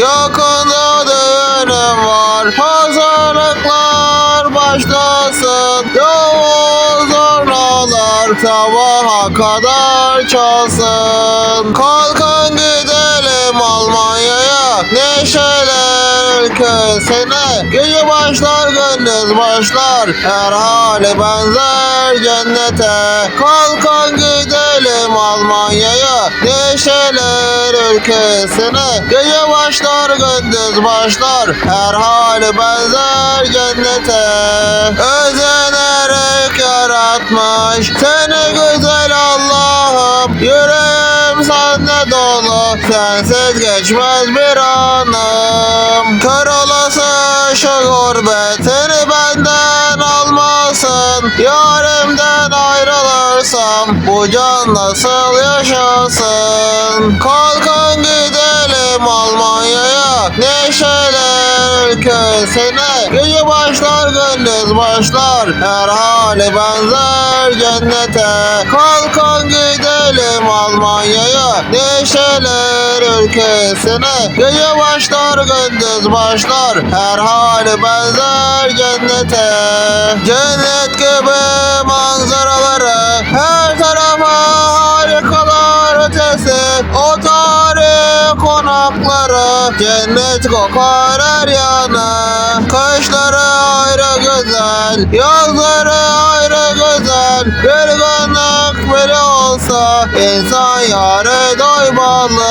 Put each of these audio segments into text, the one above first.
Yakında düğünüm var. Hazırlıklar başlasın. Davul zurnalar sabaha kadar çalsın. Kalkın gidelim Almanya'ya. Neşeler ülkesine. Gece başlar gündüz başlar. Her hali benzer cennete. Kalkın gidelim Almanya'ya. Neşeler ülkesine Gece başlar gündüz başlar. Her hali benzer cennete. Özenerek yaratmış Seni güzel Allah'ım. Yüreğim sende dolu Sensiz geçmez bir anım. Kör olası şu gurbetini benden almasın. Yarimden ayrılırsam Bu can nasıl yaşasın? Kalkın Ülkesine Gece başlar gündüz başlar. Her hali benzer cennete. Kalkın gidelim Almanya'ya. Neşeler ülkesine. Gece başlar gündüz başlar. Her hali benzer cennete. Cennet gibi Cennet kokar her yanı Kışları ayrı güzel Yazları ayrı güzel. Bir günlük bile olsa insan yarı doymalı.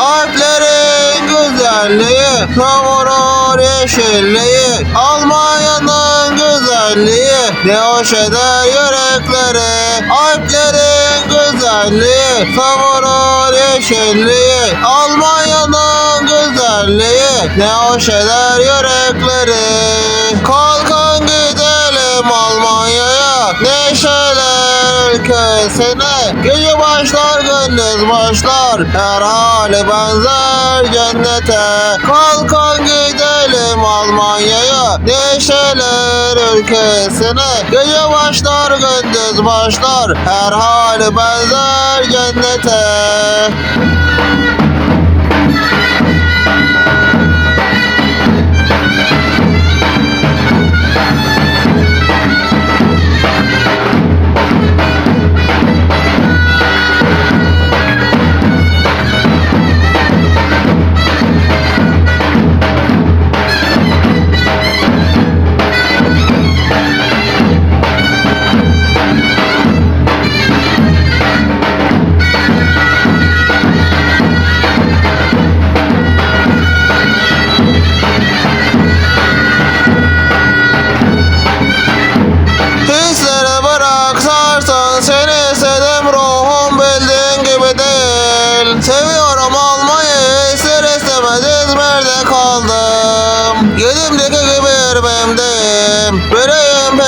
Alplerin güzelliği Savurur yeşilliği Almanya'nın güzelliği Ne hoş eder yürekleri. Alplerin güzelliği Savurur yeşilliği Almanya'nın güzelliği Ne hoş eder yürekleri. Kalkın gidelim Almanya'ya Neşeler ülkesine. Gece başlar gündüz başlar Her hali benzer cennete. Kalkın gidelim Almanya'ya Neşeler ülkesine. Gece başlar gündüz başlar Her hali benzer cennete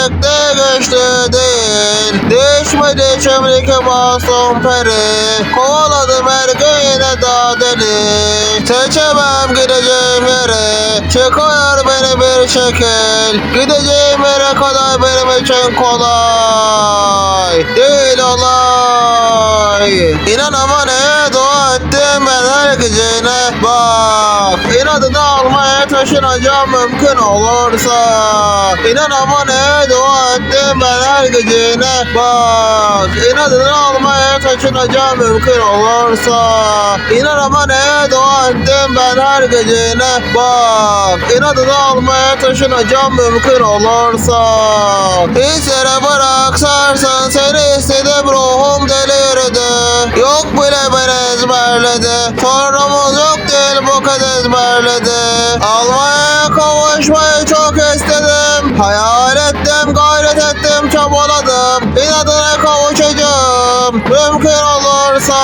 de güçlü değil Değişmedi içimdeki masum peri Kovaladım her gün yine daha deli. Seçemem gideceğim yeri Çıkıyor beni bir şekil. Gideceğim yere kadar benim için kolay. Değil olay. İnan ama ettim gecene Bak. İnadını almaya taşınacağım mümkün olursa. İnan ama neye dua ettim ben her gecene Bak. İnadını almaya taşınacağım mümkün olursa. İnan ama neye dua ettim ben her gecene Bak. İnadını almaya taşınacağım mümkün olursa. Hiç yere bırak sarsan seni istedim ruhum delirdi. Yok bile ben ezberledi. Sorunumuz ezberledi Almanya'ya kavuşmayı çok istedim. Hayal ettim gayret ettim çabaladım. İnadına kavuşacağım Mümkün olursa.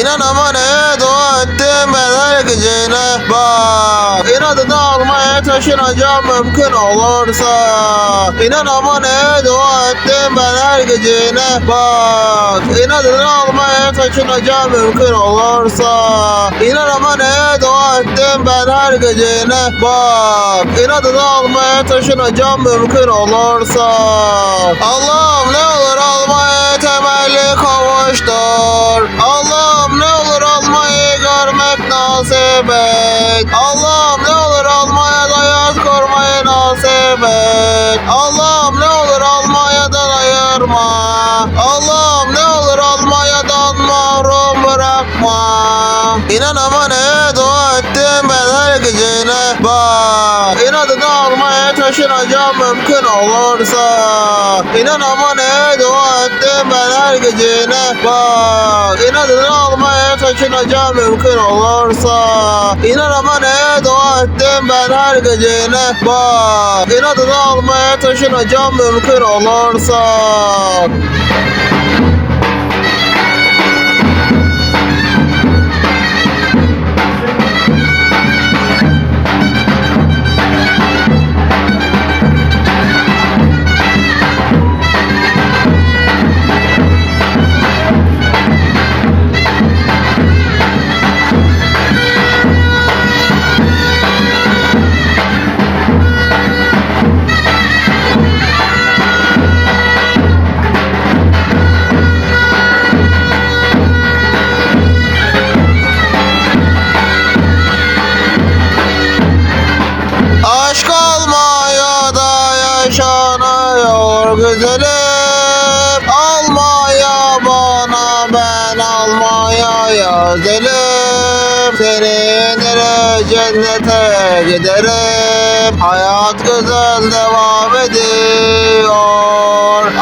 İnan ama neye dua ettim ben her gecene Bak. İnadını almaya taşınacağım mümkün olursa İnan ama neye dua ettim ben her gecene. Bak inadını almaya taşınacağım mümkün olursa İnan ama neye dua ettim ben her gecene. Bak inadını almaya taşınacağım mümkün olursa Allah'ım ne olur Allah'ım ne olur Almanya'dan ayırma. Allah'ım ne olur Almanya'dan mahrum bırakma. İnan ama neye dua ettim ben her gecene Bak inadını almaya taşınacağım mümkün olursa. İnan ama neye dua ettim ben her gecene Bak inadını almaya taşınacağım mümkün olursa. İnan neye dua ettim ben her gecene. Bak inadını almaya taşınacağım mümkün olursa Özelim Seninle cennete giderim. Hayat güzel devam ediyor.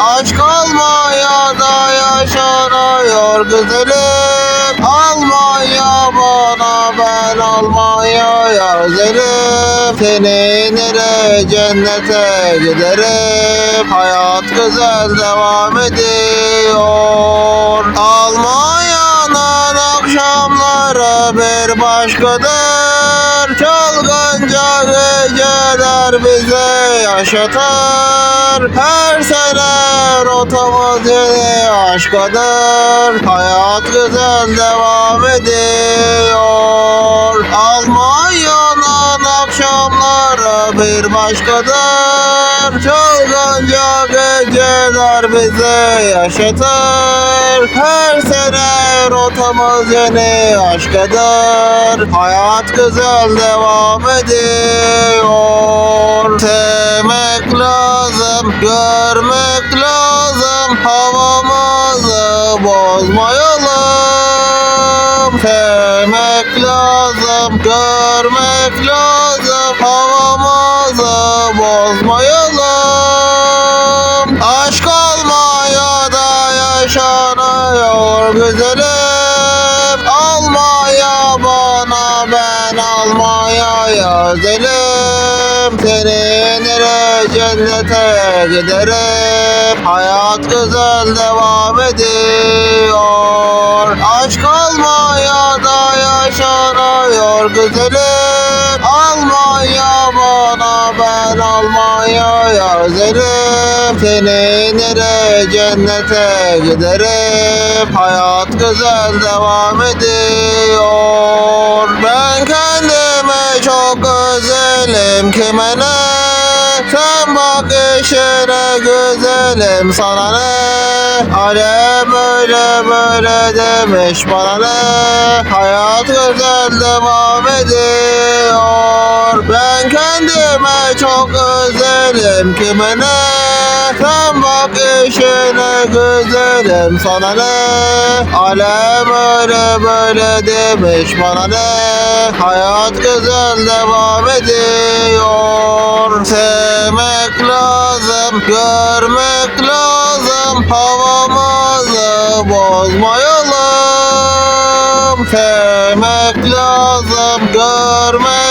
Aşk Almanya'da yaşanıyor güzelim. Almanya bana ben Almanya'ya özelim. Seninle cennete giderim. Hayat güzel devam ediyor. Almanya'nın bir başkadır Çılgınca geceler bize yaşatır Her sene rotamız yeni aşkadır Hayat güzel devam ediyor. Almanya'nın akşamları bir başkadır Çılgınca geceler bize yaşatır. Her sene rotamız yeni aşkadır Hayat güzel devam ediyor. Sevmek lazım, görmek lazım. Havamızı bozmayalım. Sevmek lazım, görmek lazım. Havamızı bozmayalım güzelim Almanya bana ben Almanya'ya özelim. Seninle cennete giderim? Hayat güzel devam ediyor. Aşk Almanya'da yaşanıyor güzelim Almanya'ya özelim Seninle cennete giderim. Hayat güzel devam ediyor. Ben kendime çok özelim kime ne? Sen bak işine güzelim. Sana ne? Alem öyle böyle demiş. Bana ne? Hayat güzel devam ediyor. Ben kendime çok özelim kime ne Sen bak işine güzelim sana ne? Alem öyle böyle demiş bana ne? Hayat güzel devam ediyor. Sevmek lazım, görmek lazım Havamızı bozmayalım. Sevmek lazım, görmek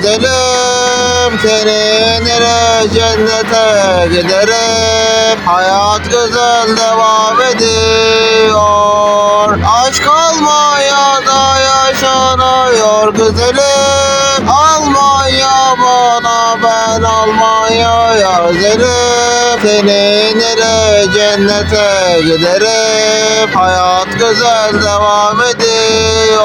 Almanya'ya özelim Seninle cennete giderim? Hayat güzel devam ediyor. Aşk Almanya'da yaşanıyor güzelim. Almanya bana ben Almanya'ya özelim Seninle cennete giderim? Hayat güzel devam ediyor